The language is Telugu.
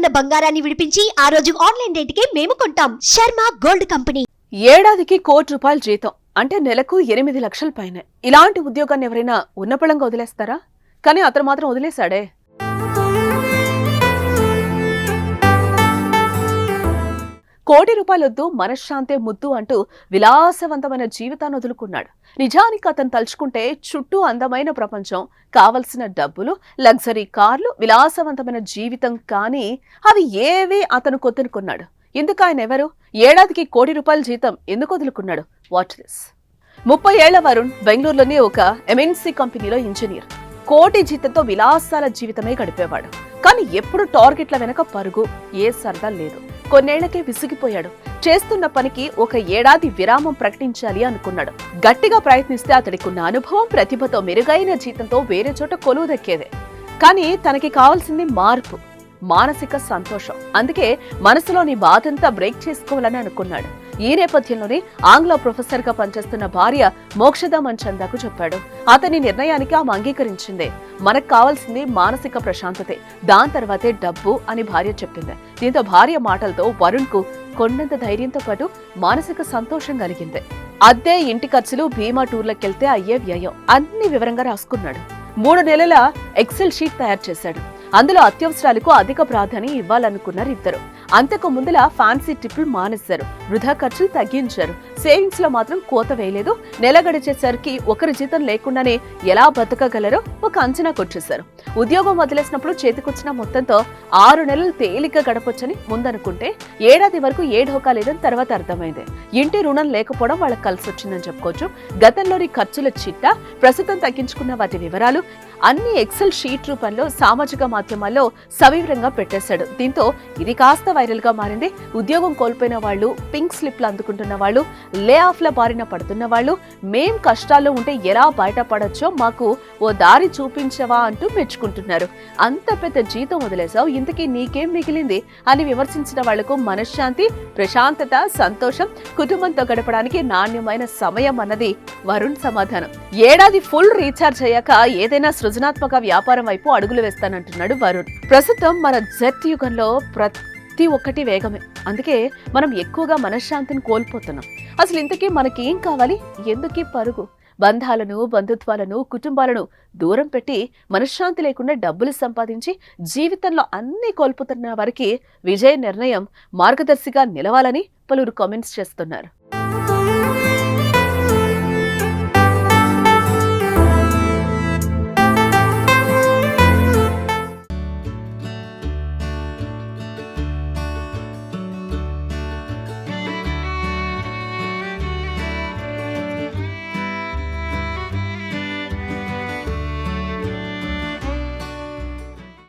ఉన్న బంగారాన్ని విడిపించి ఆ రోజు ఆన్లైన్ రేటుకే మేము కొంటాం. Sharma gold company. ఏడాదికి కోటి రూపాయల జీతం అంటే నెలకు ఎనిమిది లక్షల పైన. ఇలాంటి ఉద్యోగాన్ని ఎవరైనా ఉన్నపళంగా వదిలేస్తారా? కానీ అతను మాత్రం వదిలేశాడే. కోటి రూపాయలొద్దు మనశ్శాంతే ముద్దు అంటూ విలాసవంతమైన జీవితాన్ని వదులుకున్నాడు. నిజానికి అతను తలుచుకుంటే చుట్టూ అందమైన ప్రపంచం కావలసిన డబ్బులు లగ్జరీ కార్లు విలాసవంతమైన జీవితం కానీ అవి ఏవీ అతను కొద్దునుకున్నాడు ఎందుకు ఆయన ఎవరు? ఏడాదికి కోటి రూపాయల జీతం ఎందుకు వదులుకున్నాడు? వాచ్ దిస్ ముప్పై ఏళ్ళ వరుణ్ బెంగళూరులోని ఒక ఎంఎన్సీ కంపెనీలో ఇంజనీర్. కోటి జీతంతో విలాసాల జీవితమే గడిపేవాడు. కానీ ఎప్పుడు టార్గెట్ల వెనక పరుగు ఏ సరదా లేదు. కొన్నేళ్ళకే విసిగిపోయాడు. చేస్తున్న పనికి ఒక ఏడాది విరామం ప్రకటించాలి అనుకున్నాడు. గట్టిగా ప్రయత్నిస్తే అతడికున్న అనుభవం ప్రతిభతో మెరుగైన జీతంతో వేరే చోట కొలువు దక్కేదే కానీ తనకి కావాల్సింది మార్పు మానసిక సంతోషం. అందుకే మనసులోని బాధంతా బ్రేక్ చేసుకోవాలని అనుకున్నాడు. ఈ నేపథ్యంలోనే ఆంగ్ల ప్రొఫెసర్గా పనిచేస్తున్న భార్య మోక్షద చందాకు చెప్పాడు. అతని నిర్ణయానికి ఆమె అంగీకరించిందే. మనకు కావాల్సింది మానసిక ప్రశాంతతే. దాని తర్వాతే డబ్బు అని భార్య చెప్పింది. దీంతో భార్య మాటలతో వరుణ్కు కొండంత ధైర్యంతో పాటు మానసిక సంతోషం కలిగింది. అద్దె ఇంటి ఖర్చులు భీమా టూర్లకెళ్తే అయ్యే వ్యయం. అన్ని వివరంగా రాసుకున్నాడు. మూడు నెలల ఎక్సెల్ షీట్ తయారు చేశాడు. అందులో అత్యవసరాలకు అధిక ప్రాధాన్యం ఇవ్వాలనుకున్నారు ఇద్దరు. అంతకు ముందుల ఫ్యాన్సీ ట్రిప్పులు మానేశారు. వృధా ఖర్చులు తగ్గించారు. సేవింగ్స్లో మాత్రం కోత వేయలేదు. నెల గడిచేసరికి ఒకరి జీతం లేకుండానే ఎలా బతకగలరో ఒక అంచనా కొట్టేశారు. ఉద్యోగం వదిలేసినప్పుడు చేతికొచ్చిన మొత్తంతో ఆరు నెలలు తేలిక గడపొచ్చని ముందనుకుంటే ఏడాది వరకు ఏ ఢోకా లేదని తర్వాత అర్థమైంది. ఇంటి రుణం లేకపోవడం వాళ్ళకి కలిసి వచ్చిందని చెప్పుకోవచ్చు. గతంలోని ఖర్చుల చిట్ట ప్రస్తుతం తగ్గించుకున్న వాటి వివరాలు అన్ని ఎక్సెల్ షీట్ రూపంలో సామాజిక మాధ్యమాల్లో సవివరంగా పెట్టేశాడు. దీంతో ఇది కాస్త వైరల్గా మారింది. ఉద్యోగం కోల్పోయిన వాళ్ళు పింక్ స్లిప్లు అందుకుంటున్న వాళ్ళు లే ఆఫ్ల బారిన పడుతున్న వాళ్ళు మేం కష్టాల్లో ఉంటే ఎలా బయటపడొచ్చో మాకు ఓ దారి చూపించవా అంటూ మెచ్చుకుంటున్నారు. అంత పెద్ద జీతం వదిలేసావు ఇంతకీ నీకేం మిగిలింది? అని విమర్శించిన వాళ్ళకు మనశ్శాంతి ప్రశాంతత సంతోషం కుటుంబంతో గడపడానికి నాణ్యమైన సమయం అన్నది వరుణ్ సమాధానం. ఏడాది ఫుల్ రీఛార్జ్ అయ్యాక ఏదైనా సృజనాత్మక వ్యాపారం వైపు అడుగులు వేస్తానంటున్నాడు వరుణ్. ప్రస్తుతం మన జెట్ యుగంలో ప్రతి ఒక్కటి వేగమే. అందుకే మనం ఎక్కువగా మనశ్శాంతిని కోల్పోతున్నాం. అసలు ఇంతకీ మనకేం కావాలి? ఎందుకీ పరుగు? బంధాలను బంధుత్వాలను కుటుంబాలను దూరం పెట్టి మనశ్శాంతి లేకుండా డబ్బులు సంపాదించి జీవితంలో అన్నీ కోల్పోతున్న వారికి విజయ నిర్ణయం మార్గదర్శిగా నిలవాలని పలువురు కామెంట్స్ చేస్తున్నారు.